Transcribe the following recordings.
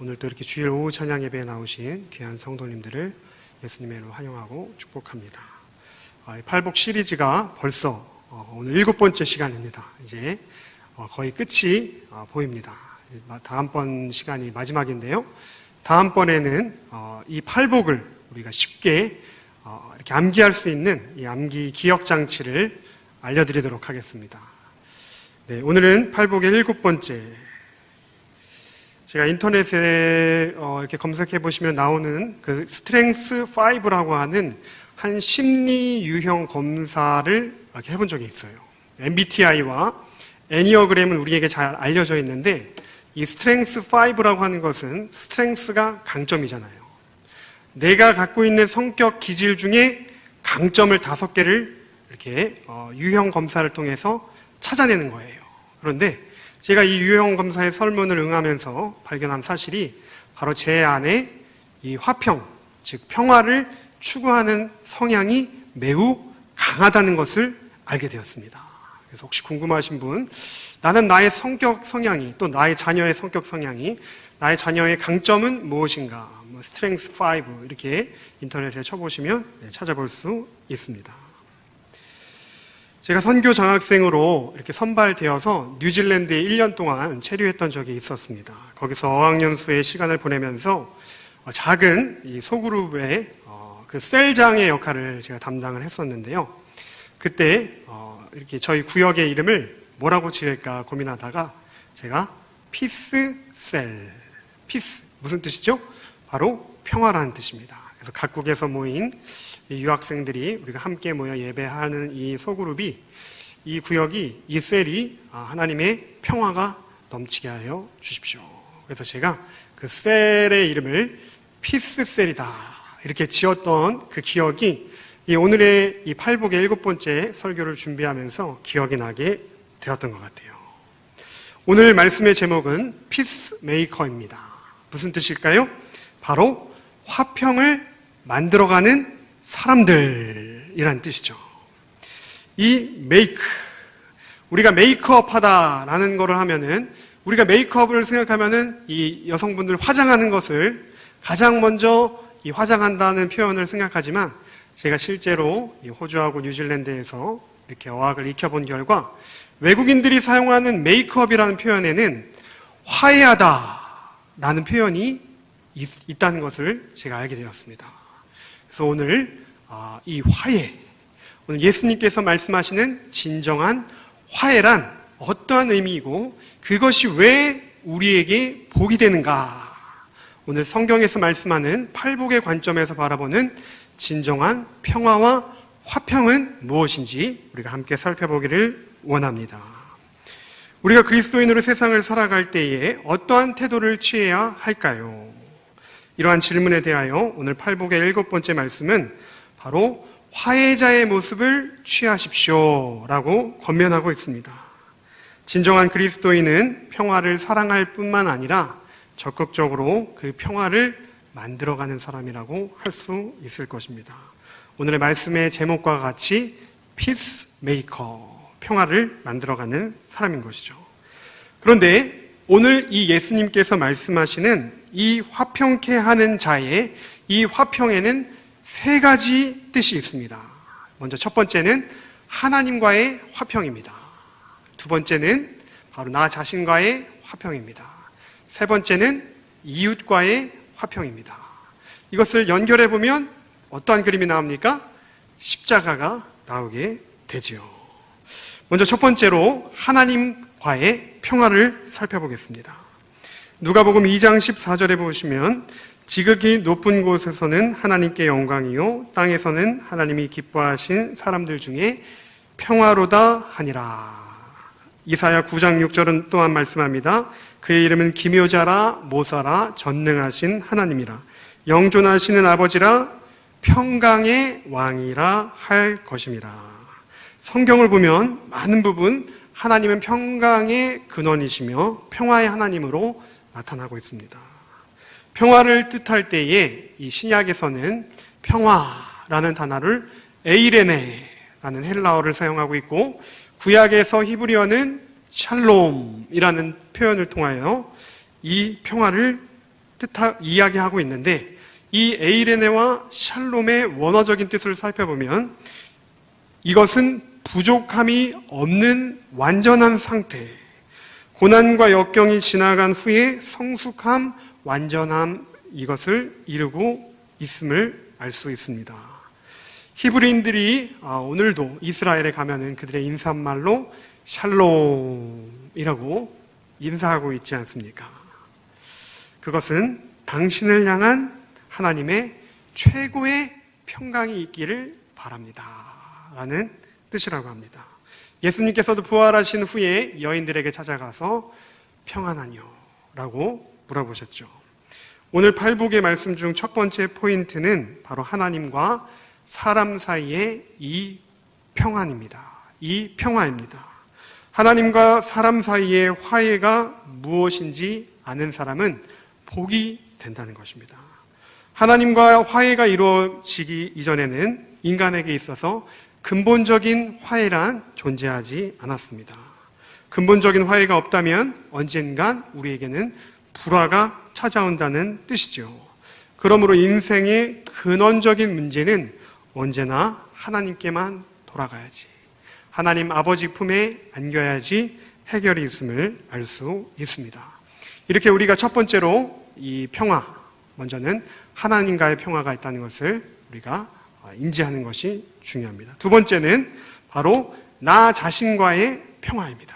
오늘 또 이렇게 주일 오후 찬양 예배에 나오신 귀한 성도님들을 예수님의 이름으로 환영하고 축복합니다. 아, 이 팔복 시리즈가 벌써 어, 오늘 일곱 번째 시간입니다. 이제 어, 거의 끝이 어, 보입니다. 다음번 시간이 마지막인데요. 다음번에는 어, 이 팔복을 우리가 쉽게 어, 이렇게 암기할 수 있는 이 암기 기억 장치를 알려드리도록 하겠습니다. 네, 오늘은 팔복의 일곱 번째. 제가 인터넷에 어, 이렇게 검색해 보시면 나오는 그 스트렝스 5라고 하는 한 심리 유형 검사를 이렇게 해본 적이 있어요. MBTI와 애니어그램은 우리에게 잘 알려져 있는데 이 스트렝스 5라고 하는 것은 스트렝스가 강점이잖아요. 내가 갖고 있는 성격 기질 중에 강점을 다섯 개를 이렇게 어, 유형 검사를 통해서 찾아내는 거예요. 그런데 제가 이 유형 검사의 설문을 응하면서 발견한 사실이 바로 제 안에 이 화평, 즉 평화를 추구하는 성향이 매우 강하다는 것을 알게 되었습니다. 그래서 혹시 궁금하신 분, 나는 나의 성격 성향이 또 나의 자녀의 성격 성향이 나의 자녀의 강점은 무엇인가? 뭐 스트렝스 5 이렇게 인터넷에 쳐보시면 네, 찾아볼 수 있습니다. 제가 선교 장학생으로 이렇게 선발되어서 뉴질랜드에 1년 동안 체류했던 적이 있었습니다. 거기서 어학연수의 시간을 보내면서 작은 이 소그룹의 어, 그 셀장의 역할을 제가 담당을 했었는데요. 그때 어, 이렇게 저희 구역의 이름을 뭐라고 지을까 고민하다가 제가 피스 셀, 피스 무슨 뜻이죠? 바로 평화라는 뜻입니다. 그래서 각국에서 모인 이 유학생들이 우리가 함께 모여 예배하는 이 소그룹이 이 구역이 이 셀이 아, 하나님의 평화가 넘치게 하여 주십시오. 그래서 제가 그 셀의 이름을 피스 셀이다 이렇게 지었던 그 기억이 이 오늘의 이 팔복의 일곱 번째 설교를 준비하면서 기억이 나게 되었던 것 같아요. 오늘 말씀의 제목은 피스 메이커입니다. 무슨 뜻일까요? 바로 화평을 만들어가는 사람들이란 뜻이죠. 이 메이크, 우리가 메이크업 하다라는 것을 하면은 우리가 메이크업을 생각하면은 이 여성분들 화장하는 것을 가장 먼저 이 화장한다는 표현을 생각하지만 제가 실제로 호주하고 뉴질랜드에서 이렇게 어학을 익혀본 결과 외국인들이 사용하는 메이크업이라는 표현에는 화해하다라는 표현이 있, 다는 것을 제가 알게 되었습니다. 그래서 오늘 아, 이 화해, 오늘 예수님께서 말씀하시는 진정한 화해란 어떠한 의미이고 그것이 왜 우리에게 복이 되는가? 오늘 성경에서 말씀하는 팔복의 관점에서 바라보는 진정한 평화와 화평은 무엇인지 우리가 함께 살펴보기를 원합니다. 우리가 그리스도인으로 세상을 살아갈 때에 어떠한 태도를 취해야 할까요? 이러한 질문에 대하여 오늘 팔복의 일곱 번째 말씀은 바로 화해자의 모습을 취하십시오 라고 권면하고 있습니다. 진정한 그리스도인은 평화를 사랑할 뿐만 아니라 적극적으로 그 평화를 만들어가는 사람이라고 할 수 있을 것입니다. 오늘의 말씀의 제목과 같이 피스 메이커, 평화를 만들어가는 사람인 것이죠. 그런데 오늘 이 예수님께서 말씀하시는 이 화평케 하는 자의 이 화평에는 세 가지 뜻이 있습니다. 먼저 첫 번째는 하나님과의 화평입니다. 두 번째는 바로 나 자신과의 화평입니다. 세 번째는 이웃과의 화평입니다. 이것을 연결해 보면 어떠한 그림이 나옵니까? 십자가가 나오게 되지요. 먼저 첫 번째로 하나님과의 평화를 살펴보겠습니다. 누가복음 2장 14절에 보시면 지극히 높은 곳에서는 하나님께 영광이요 땅에서는 하나님이 기뻐하신 사람들 중에 평화로다 하니라. 이사야 9장 6절은 또한 말씀합니다. 그의 이름은 기묘자라 모사라 전능하신 하나님이라 영존하시는 아버지라 평강의 왕이라 할 것임이라. 성경을 보면 많은 부분 하나님은 평강의 근원이시며 평화의 하나님으로 나타나고 있습니다. 평화를 뜻할 때에 이 신약에서는 평화라는 단어를 에이레네라는 헬라어를 사용하고 있고 구약에서 히브리어는 샬롬이라는 표현을 통하여 이 평화를 뜻하, 이야기하고 있는데 이 에이레네와 샬롬의 원어적인 뜻을 살펴보면 이것은 부족함이 없는 완전한 상태, 고난과 역경이 지나간 후에 성숙함, 완전함 이것을 이루고 있음을 알 수 있습니다. 히브리인들이 아, 오늘도 이스라엘에 가면은 그들의 인사말로 샬롬이라고 인사하고 있지 않습니까? 그것은 당신을 향한 하나님의 최고의 평강이 있기를 바랍니다. 라는 뜻이라고 합니다. 예수님께서도 부활하신 후에 여인들에게 찾아가서 평안하뇨? 라고 물어보셨죠. 오늘 팔복의 말씀 중 첫 번째 포인트는 바로 하나님과 사람 사이의 이 평안입니다. 이 평화입니다. 하나님과 사람 사이의 화해가 무엇인지 아는 사람은 복이 된다는 것입니다. 하나님과 화해가 이루어지기 이전에는 인간에게 있어서 근본적인 화해란 존재하지 않았습니다. 근본적인 화해가 없다면 언젠간 우리에게는 불화가 찾아온다는 뜻이죠. 그러므로 인생의 근원적인 문제는 언제나 하나님께만 돌아가야지. 하나님 아버지 품에 안겨야지 해결이 있음을 알 수 있습니다. 이렇게 우리가 첫 번째로 이 평화, 먼저는 하나님과의 평화가 있다는 것을 우리가 인지하는 것이 중요합니다. 두 번째는 바로 나 자신과의 평화입니다.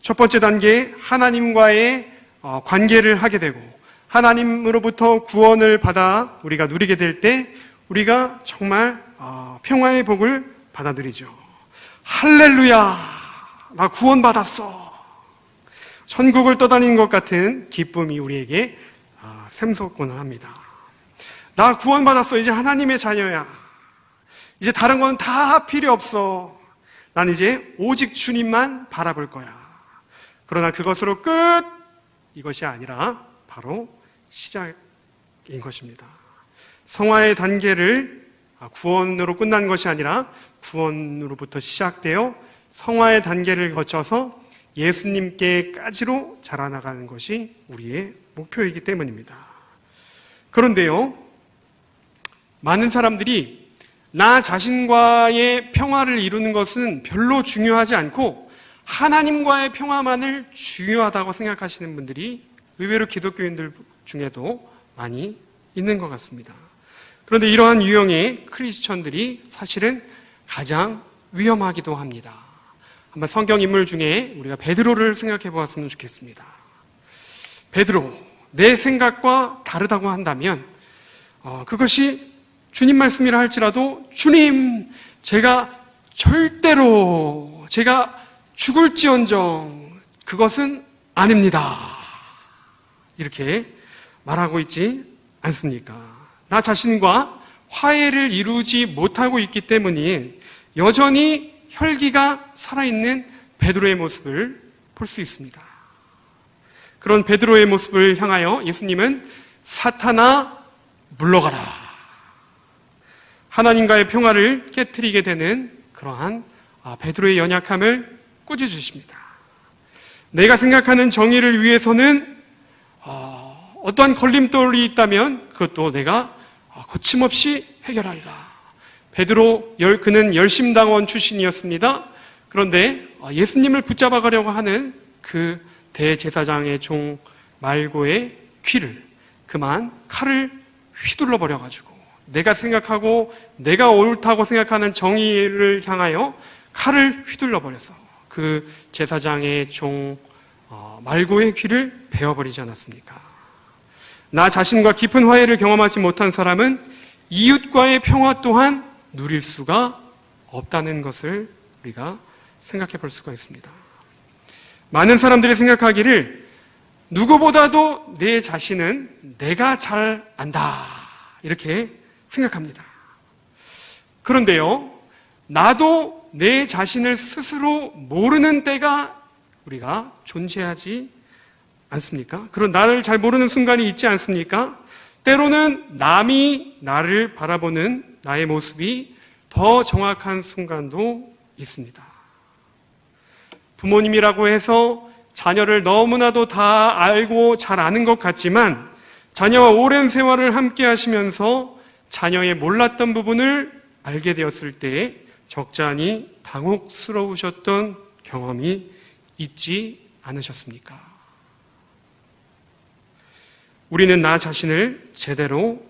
첫 번째 단계, 하나님과의 어, 관계를 하게 되고, 하나님으로부터 구원을 받아 우리가 누리게 될 때, 우리가 정말 어, 평화의 복을 받아들이죠. 할렐루야! 나 구원받았어! 천국을 떠다니는 것 같은 기쁨이 우리에게 아, 샘솟곤 합니다. 나 구원받았어. 이제 하나님의 자녀야. 이제 다른 건 다 필요 없어. 난 이제 오직 주님만 바라볼 거야. 그러나 그것으로 끝! 이것이 아니라 바로 시작인 것입니다. 성화의 단계를 아, 구원으로 끝난 것이 아니라 구원으로부터 시작되어 성화의 단계를 거쳐서 예수님께까지로 자라나가는 것이 우리의 목표이기 때문입니다. 그런데요, 많은 사람들이 나 자신과의 평화를 이루는 것은 별로 중요하지 않고 하나님과의 평화만을 중요하다고 생각하시는 분들이 의외로 기독교인들 중에도 많이 있는 것 같습니다. 그런데 이러한 유형의 크리스천들이 사실은 가장 위험하기도 합니다. 한번 성경 인물 중에 우리가 베드로를 생각해 보았으면 좋겠습니다. 베드로, 내 생각과 다르다고 한다면 어, 그것이 주님 말씀이라 할지라도 주님, 제가 절대로 제가 죽을지언정 그것은 아닙니다. 이렇게 말하고 있지 않습니까? 나 자신과 화해를 이루지 못하고 있기 때문에 여전히 혈기가 살아있는 베드로의 모습을 볼 수 있습니다. 그런 베드로의 모습을 향하여 예수님은 사탄아 물러가라. 하나님과의 평화를 깨뜨리게 되는 그러한 아, 베드로의 연약함을 꾸짖으십니다. 내가 생각하는 정의를 위해서는 어, 어떠한 걸림돌이 있다면 그것도 내가 거침없이 해결하리라. 베드로 그는 열심당원 출신이었습니다. 그런데 예수님을 붙잡아 가려고 하는 그 대제사장의 종 말고의 귀를 그만 칼을 휘둘러 버려 가지고 내가 생각하고 내가 옳다고 생각하는 정의를 향하여 칼을 휘둘러 버려서 그 제사장의 종 어, 말고의 귀를 베어 버리지 않았습니까? 나 자신과 깊은 화해를 경험하지 못한 사람은 이웃과의 평화 또한 누릴 수가 없다는 것을 우리가 생각해 볼 수가 있습니다. 많은 사람들이 생각하기를 누구보다도 내 자신은 내가 잘 안다. 이렇게 생각합니다. 그런데요, 나도 내 자신을 스스로 모르는 때가 우리가 존재하지 않습니까? 그런 나를 잘 모르는 순간이 있지 않습니까? 때로는 남이 나를 바라보는 나의 모습이 더 정확한 순간도 있습니다. 부모님이라고 해서 자녀를 너무나도 다 알고 잘 아는 것 같지만 자녀와 오랜 세월을 함께 하시면서 자녀의 몰랐던 부분을 알게 되었을 때 적잖이 당혹스러우셨던 경험이 있지 않으셨습니까? 우리는 나 자신을 제대로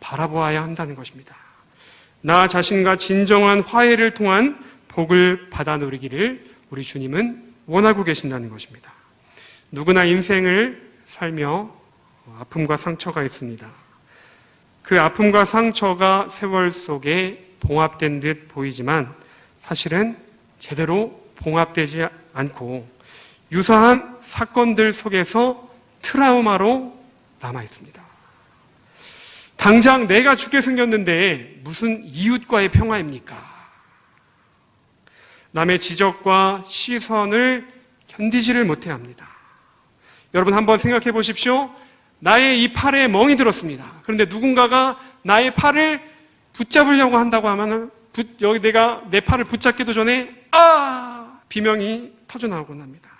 바라보아야 한다는 것입니다. 나 자신과 진정한 화해를 통한 복을 받아 누리기를 우리 주님은 원하고 계신다는 것입니다. 누구나 인생을 살며 아픔과 상처가 있습니다. 그 아픔과 상처가 세월 속에 봉합된 듯 보이지만 사실은 제대로 봉합되지 않고 유사한 사건들 속에서 트라우마로 남아 있습니다. 당장 내가 죽게 생겼는데 무슨 이웃과의 평화입니까? 남의 지적과 시선을 견디지를 못해 합니다. 여러분 한번 생각해 보십시오. 나의 이 팔에 멍이 들었습니다. 그런데 누군가가 나의 팔을 붙잡으려고 한다고 하면은 여기 내가 내 팔을 붙잡기도 전에 아 비명이 터져 나오곤 합니다.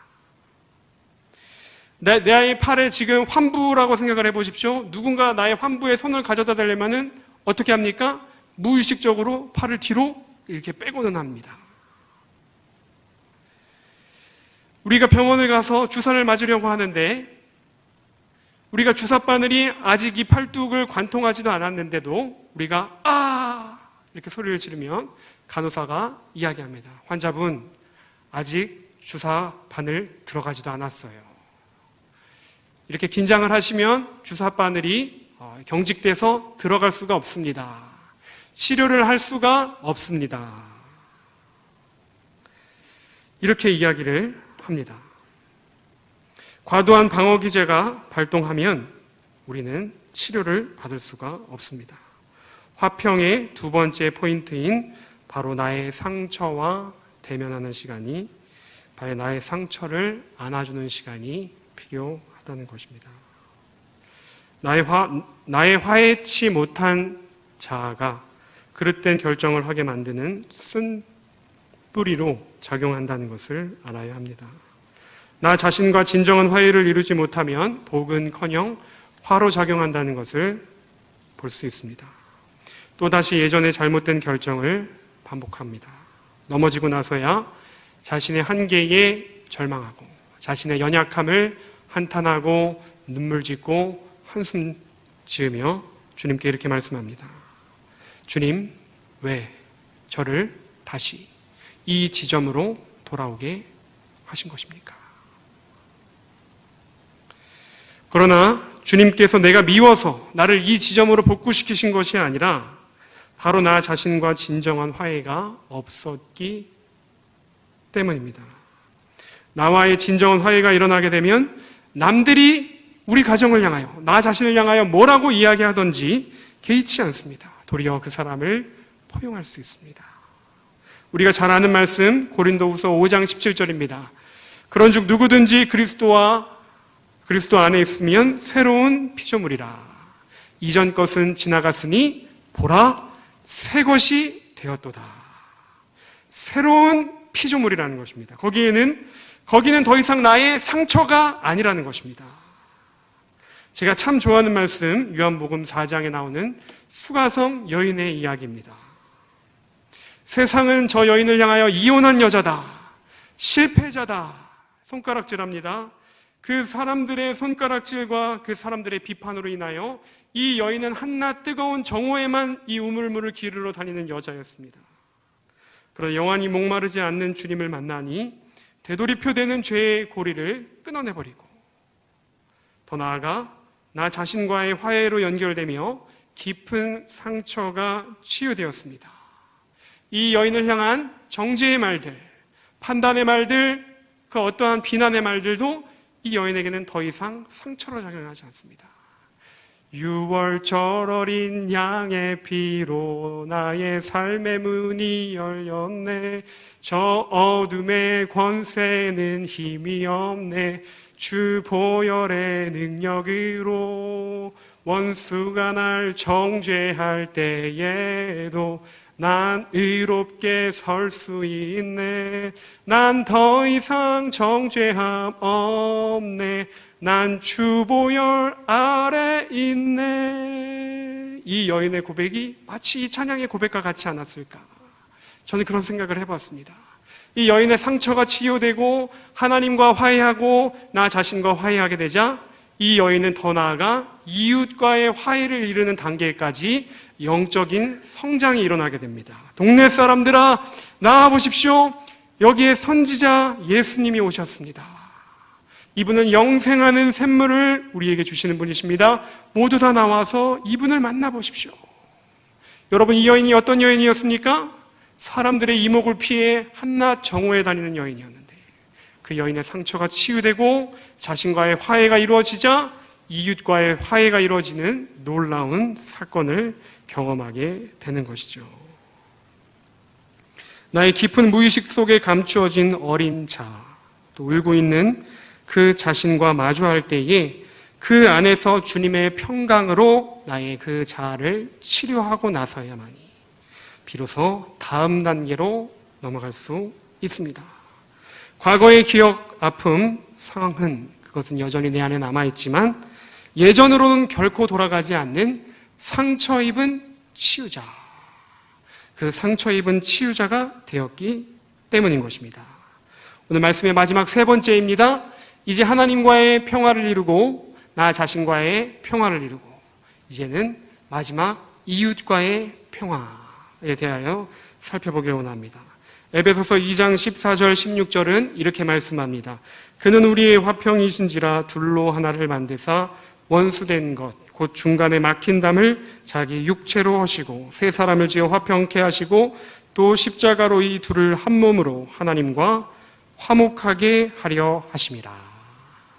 내, 내 팔에 지금 환부라고 생각을 해보십시오. 누군가 나의 환부에 손을 가져다 대려면은 어떻게 합니까? 무의식적으로 팔을 뒤로 이렇게 빼고는 합니다. 우리가 병원을 가서 주사를 맞으려고 하는데 우리가 주사 바늘이 아직 이 팔뚝을 관통하지도 않았는데도 우리가 아 이렇게 소리를 지르면 간호사가 이야기합니다. 환자분 아직 주사 바늘 들어가지도 않았어요. 이렇게 긴장을 하시면 주사 바늘이 어, 경직돼서 들어갈 수가 없습니다. 치료를 할 수가 없습니다. 이렇게 이야기를 합니다. 과도한 방어 기제가 발동하면 우리는 치료를 받을 수가 없습니다. 화평의 두 번째 포인트인 바로 나의 상처와 대면하는 시간이 바로 나의 상처를 안아주는 시간이 필요하다는 것입니다. 나의 화, 나의 화해치 못한 자아가 그릇된 결정을 하게 만드는 쓴 뿌리로 작용한다는 것을 알아야 합니다. 나 자신과 진정한 화해를 이루지 못하면 복은커녕 화로 작용한다는 것을 볼 수 있습니다. 또다시 예전의 잘못된 결정을 반복합니다. 넘어지고 나서야 자신의 한계에 절망하고 자신의 연약함을 한탄하고 눈물 짓고 한숨 지으며 주님께 이렇게 말씀합니다. 주님, 왜 저를 다시 이 지점으로 돌아오게 하신 것입니까? 그러나 주님께서 내가 미워서 나를 이 지점으로 복구시키신 것이 아니라 바로 나 자신과 진정한 화해가 없었기 때문입니다. 나와의 진정한 화해가 일어나게 되면 남들이 우리 가정을 향하여, 나 자신을 향하여 뭐라고 이야기하든지 개의치 않습니다. 도리어 그 사람을 포용할 수 있습니다. 우리가 잘 아는 말씀 고린도후서 5장 17절입니다. 그런즉 누구든지 그리스도와 그리스도 안에 있으면 새로운 피조물이라. 이전 것은 지나갔으니 보라 새 것이 되었도다. 새로운 피조물이라는 것입니다. 거기에는 거기는 더 이상 나의 상처가 아니라는 것입니다. 제가 참 좋아하는 말씀 요한복음 4장에 나오는 수가성 여인의 이야기입니다. 세상은 저 여인을 향하여 이혼한 여자다. 실패자다. 손가락질합니다. 그 사람들의 손가락질과 그 사람들의 비판으로 인하여 이 여인은 한낮 뜨거운 정오에만 이 우물물을 기르러 다니는 여자였습니다. 그러나 영원히 목마르지 않는 주님을 만나니 되돌이표되는 죄의 고리를 끊어내버리고 더 나아가 나 자신과의 화해로 연결되며 깊은 상처가 치유되었습니다. 이 여인을 향한 정죄의 말들, 판단의 말들, 그 어떠한 비난의 말들도 이 여인에게는 더 이상 상처로 작용하지 않습니다. 6월절 어린 양의 피로 나의 삶의 문이 열렸네. 저 어둠의 권세는 힘이 없네. 주 보혈의 능력으로 원수가 날 정죄할 때에도 난 의롭게 설 수 있네. 난 더 이상 정죄함 없네. 난 주보혈 아래 있네. 이 여인의 고백이 마치 이 찬양의 고백과 같지 않았을까? 저는 그런 생각을 해봤습니다. 이 여인의 상처가 치유되고 하나님과 화해하고 나 자신과 화해하게 되자 이 여인은 더 나아가 이웃과의 화해를 이루는 단계까지 영적인 성장이 일어나게 됩니다. 동네 사람들아, 나와 보십시오. 여기에 선지자 예수님이 오셨습니다. 이분은 영생하는 샘물을 우리에게 주시는 분이십니다. 모두 다 나와서 이분을 만나보십시오. 여러분, 이 여인이 어떤 여인이었습니까? 사람들의 이목을 피해 한낮 정오에 다니는 여인이었는데 그 여인의 상처가 치유되고 자신과의 화해가 이루어지자 이웃과의 화해가 이루어지는 놀라운 사건을 경험하게 되는 것이죠. 나의 깊은 무의식 속에 감추어진 어린 자, 또 울고 있는 그 자신과 마주할 때에 그 안에서 주님의 평강으로 나의 그 자아를 치료하고 나서야만이 비로소 다음 단계로 넘어갈 수 있습니다. 과거의 기억, 아픔, 상흔, 그것은 여전히 내 안에 남아있지만 예전으로는 결코 돌아가지 않는 상처 입은 치유자. 그 상처 입은 치유자가 되었기 때문인 것입니다. 오늘 말씀의 마지막 세 번째입니다. 이제 하나님과의 평화를 이루고 나 자신과의 평화를 이루고 이제는 마지막 이웃과의 평화에 대하여 살펴보기를 원합니다. 에베소서 2장 14절 16절은 이렇게 말씀합니다. 그는 우리의 화평이신지라 둘로 하나를 만드사 원수된 것, 곧 중간에 막힌 담을 자기 육체로 하시고 세 사람을 지어 화평케 하시고 또 십자가로 이 둘을 한 몸으로 하나님과 화목하게 하려 하심이라.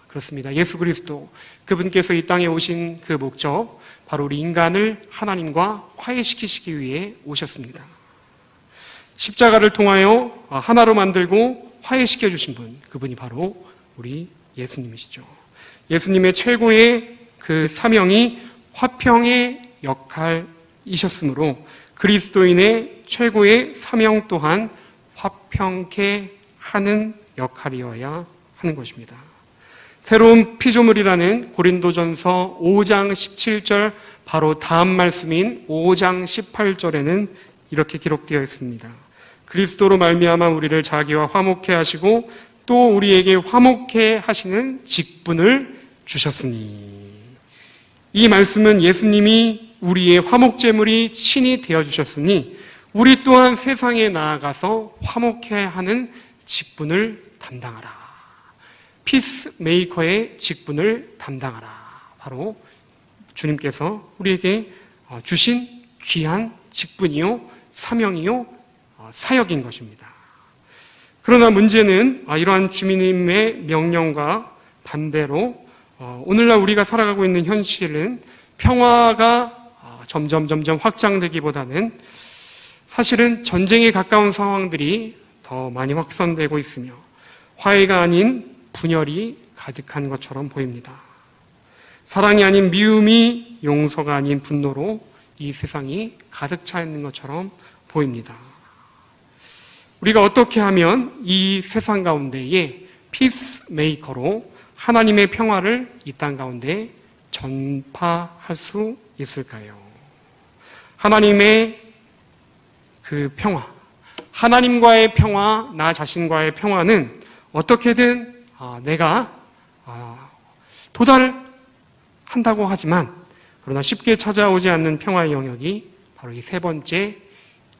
그렇습니다. 예수 그리스도 그분께서 이 땅에 오신 그 목적 바로 우리 인간을 하나님과 화해시키시기 위해 오셨습니다. 십자가를 통하여 하나로 만들고 화해시켜 주신 분 그분이 바로 우리 예수님이시죠. 예수님의 최고의 그 사명이 화평의 역할이셨으므로 그리스도인의 최고의 사명 또한 화평케 하는 역할이어야 하는 것입니다. 새로운 피조물이라는 고린도전서 5장 17절 바로 다음 말씀인 5장 18절에는 이렇게 기록되어 있습니다. 그리스도로 말미암아 우리를 자기와 화목해 하시고 또 우리에게 화목해 하시는 직분을 주셨으니 이 말씀은 예수님이 우리의 화목 제물이 친히 되어 주셨으니 우리 또한 세상에 나아가서 화목해 하는 직분을 담당하라. 피스메이커의 직분을 담당하라. 바로 주님께서 우리에게 주신 귀한 직분이요, 사명이요, 사역인 것입니다. 그러나 문제는 이러한 주님의 명령과 반대로 오늘날 우리가 살아가고 있는 현실은 평화가 점점 점점 확장되기보다는 사실은 전쟁에 가까운 상황들이 더 많이 확산되고 있으며 화해가 아닌 분열이 가득한 것처럼 보입니다. 사랑이 아닌 미움이 용서가 아닌 분노로 이 세상이 가득 차 있는 것처럼 보입니다. 우리가 어떻게 하면 이 세상 가운데에 피스메이커로 하나님의 평화를 이 땅 가운데 전파할 수 있을까요? 하나님의 그 평화, 하나님과의 평화, 나 자신과의 평화는 어떻게든 내가 도달한다고 하지만 그러나 쉽게 찾아오지 않는 평화의 영역이 바로 이 세 번째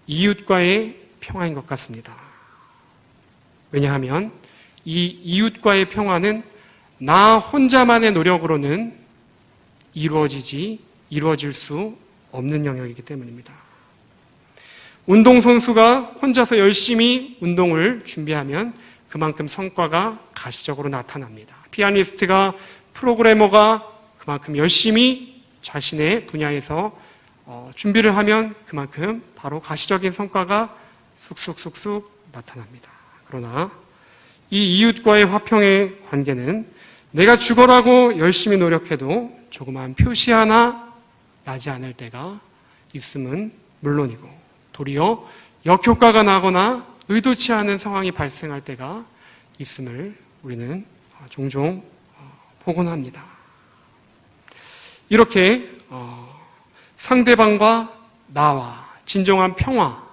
이웃과의 평화인 것 같습니다. 왜냐하면 이 이웃과의 평화는 나 혼자만의 노력으로는 이루어지지, 이루어질 수 없는 영역이기 때문입니다. 운동선수가 혼자서 열심히 운동을 준비하면 그만큼 성과가 가시적으로 나타납니다. 피아니스트가 프로그래머가 그만큼 열심히 자신의 분야에서 준비를 하면 그만큼 바로 가시적인 성과가 쑥쑥쑥쑥 나타납니다. 그러나 이 이웃과의 화평의 관계는 내가 죽어라고 열심히 노력해도 조그마한 표시 하나 나지 않을 때가 있음은 물론이고 도리어 역효과가 나거나 의도치 않은 상황이 발생할 때가 있음을 우리는 종종 복원합니다. 이렇게 어, 상대방과 나와 진정한 평화,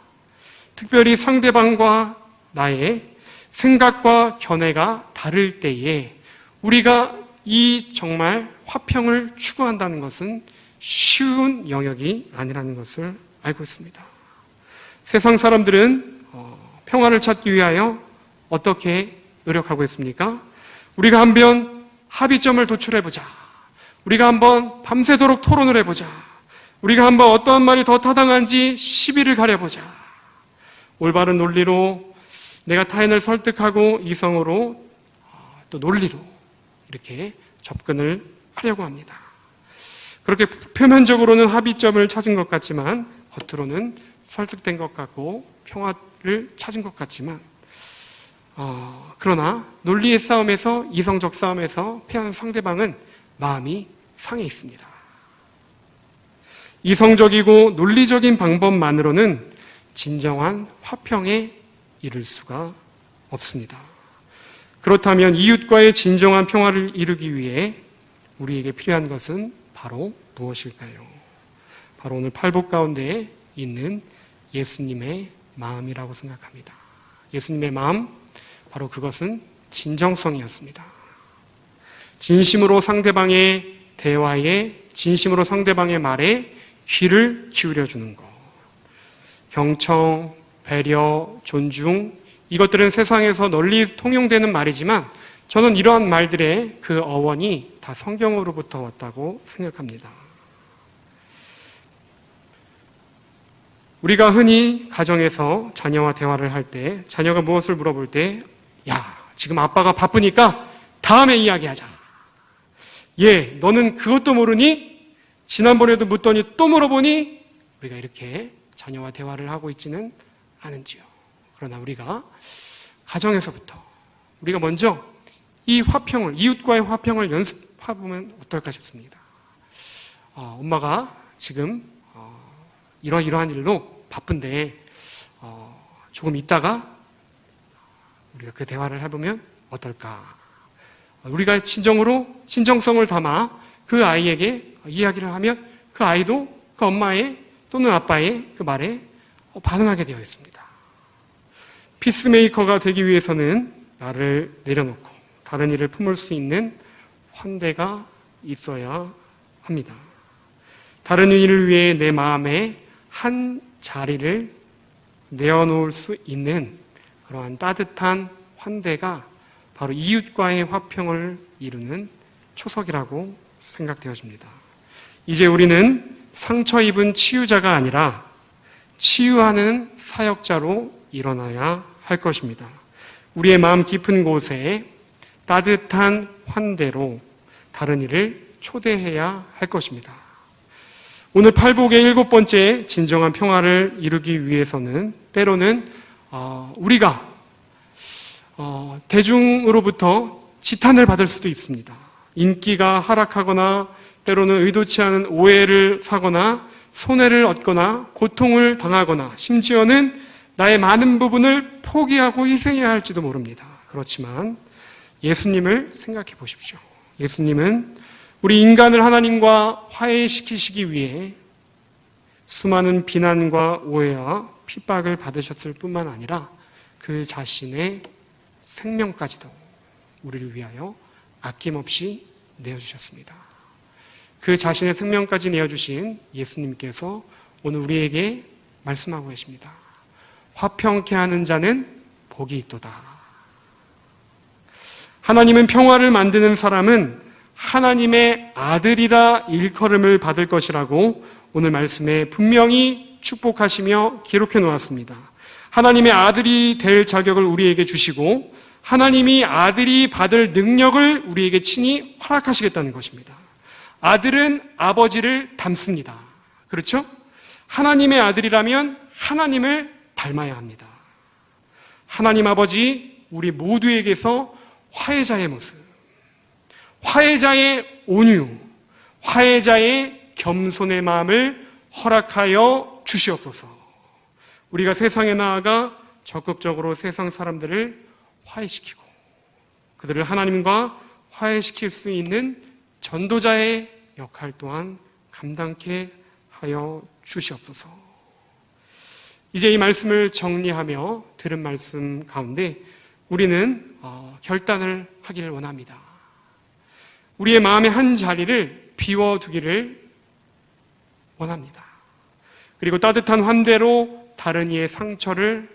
특별히 상대방과 나의 생각과 견해가 다를 때에 우리가 이 정말 화평을 추구한다는 것은 쉬운 영역이 아니라는 것을 알고 있습니다. 세상 사람들은 어, 평화를 찾기 위하여 어떻게 노력하고 있습니까? 우리가 한번 합의점을 도출해보자. 우리가 한번 밤새도록 토론을 해보자. 우리가 한번 어떠한 말이 더 타당한지 시비를 가려보자. 올바른 논리로 내가 타인을 설득하고 이성으로 어, 또 논리로 이렇게 접근을 하려고 합니다. 그렇게 표면적으로는 합의점을 찾은 것 같지만 겉으로는 설득된 것 같고 평화를 찾은 것 같지만 어, 그러나 논리의 싸움에서 이성적 싸움에서 패하는 상대방은 마음이 상해 있습니다. 이성적이고 논리적인 방법만으로는 진정한 화평에 이를 수가 없습니다. 그렇다면 이웃과의 진정한 평화를 이루기 위해 우리에게 필요한 것은 바로 무엇일까요? 바로 오늘 팔복 가운데 있는 예수님의 마음이라고 생각합니다. 예수님의 마음, 바로 그것은 진정성이었습니다. 진심으로 상대방의 대화에, 진심으로 상대방의 말에 귀를 기울여 주는 것. 경청, 배려, 존중, 이것들은 세상에서 널리 통용되는 말이지만 저는 이러한 말들의 그 어원이 다 성경으로부터 왔다고 생각합니다. 우리가 흔히 가정에서 자녀와 대화를 할 때, 자녀가 무엇을 물어볼 때, 야, 지금 아빠가 바쁘니까 다음에 이야기하자. 예, 너는 그것도 모르니? 지난번에도 묻더니 또 물어보니? 우리가 이렇게 자녀와 대화를 하고 있지는 않은지요. 그러나 우리가 가정에서부터 우리가 먼저 이 화평을, 이웃과의 화평을 연습해 보면 어떨까 싶습니다. 어, 엄마가 지금 어, 이러이러한 일로 바쁜데 어, 조금 있다가 우리가 그 대화를 해보면 어떨까? 우리가 진정으로 진정성을 담아 그 아이에게 이야기를 하면 그 아이도 그 엄마의 또는 아빠의 그 말에 반응하게 되어 있습니다. 피스메이커가 되기 위해서는 나를 내려놓고 다른 일을 품을 수 있는 환대가 있어야 합니다. 다른 일을 위해 내 마음에 한 자리를 내어놓을 수 있는 그러한 따뜻한 환대가 바로 이웃과의 화평을 이루는 초석이라고 생각되어집니다. 이제 우리는 상처 입은 치유자가 아니라 치유하는 사역자로 일어나야 할 것입니다. 우리의 마음 깊은 곳에 따뜻한 환대로 다른 이를 초대해야 할 것입니다. 오늘 팔복의 일곱 번째 진정한 평화를 이루기 위해서는 때로는 어, 우리가 어, 대중으로부터 지탄을 받을 수도 있습니다. 인기가 하락하거나 때로는 의도치 않은 오해를 사거나 손해를 얻거나 고통을 당하거나 심지어는 나의 많은 부분을 포기하고 희생해야 할지도 모릅니다. 그렇지만 예수님을 생각해 보십시오. 예수님은 우리 인간을 하나님과 화해시키시기 위해 수많은 비난과 오해와 핍박을 받으셨을 뿐만 아니라 그 자신의 생명까지도 우리를 위하여 아낌없이 내어주셨습니다. 그 자신의 생명까지 내어주신 예수님께서 오늘 우리에게 말씀하고 계십니다. 화평케 하는 자는 복이 있도다. 하나님은 평화를 만드는 사람은 하나님의 아들이라 일컬음을 받을 것이라고 오늘 말씀에 분명히 축복하시며 기록해 놓았습니다. 하나님의 아들이 될 자격을 우리에게 주시고 하나님이 아들이 받을 능력을 우리에게 친히 허락하시겠다는 것입니다. 아들은 아버지를 닮습니다. 그렇죠? 하나님의 아들이라면 하나님을 닮아야 합니다. 하나님 아버지, 우리 모두에게서 화해자의 모습, 화해자의 온유, 화해자의 겸손의 마음을 허락하여 주시옵소서. 우리가 세상에 나아가 적극적으로 세상 사람들을 화해시키고 그들을 하나님과 화해시킬 수 있는 전도자의 역할 또한 감당케 하여 주시옵소서. 이제 이 말씀을 정리하며 들은 말씀 가운데 우리는 어, 결단을 하기를 원합니다. 우리의 마음의 한 자리를 비워두기를 원합니다. 그리고 따뜻한 환대로 다른 이의 상처를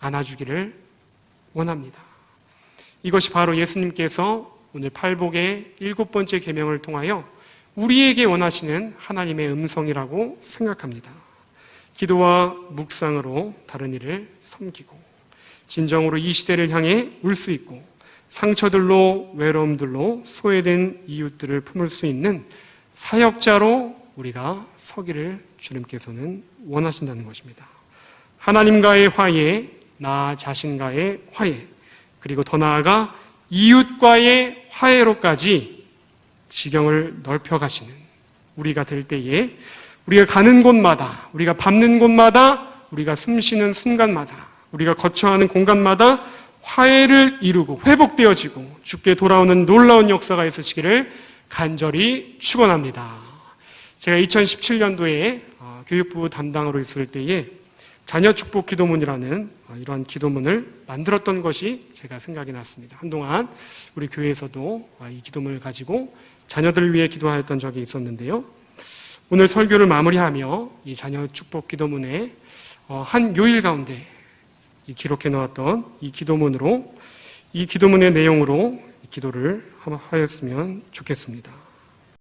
안아주기를 원합니다. 이것이 바로 예수님께서 오늘 팔복의 일곱 번째 계명을 통하여 우리에게 원하시는 하나님의 음성이라고 생각합니다. 기도와 묵상으로 다른 이를 섬기고 진정으로 이 시대를 향해 울 수 있고 상처들로 외로움들로 소외된 이웃들을 품을 수 있는 사역자로 우리가 서기를 주님께서는 원하신다는 것입니다. 하나님과의 화해, 나 자신과의 화해, 그리고 더 나아가 이웃과의 화해로까지 지경을 넓혀 가시는 우리가 될 때에 우리가 가는 곳마다, 우리가 밟는 곳마다, 우리가 숨 쉬는 순간마다, 우리가 거쳐하는 공간마다 화해를 이루고 회복되어지고 죽게 돌아오는 놀라운 역사가 있으시기를 간절히 축원합니다. 제가 2017년도에 어, 교육부 담당으로 있을 때에 자녀 축복 기도문이라는 어, 이러한 기도문을 만들었던 것이 제가 생각이 났습니다. 한동안 우리 교회에서도 어, 이 기도문을 가지고 자녀들을 위해 기도하였던 적이 있었는데요. 오늘 설교를 마무리하며 이 자녀 축복 기도문에 한 요일 가운데 기록해 놓았던 이 기도문으로 이 기도문의 내용으로 기도를 하였으면 좋겠습니다.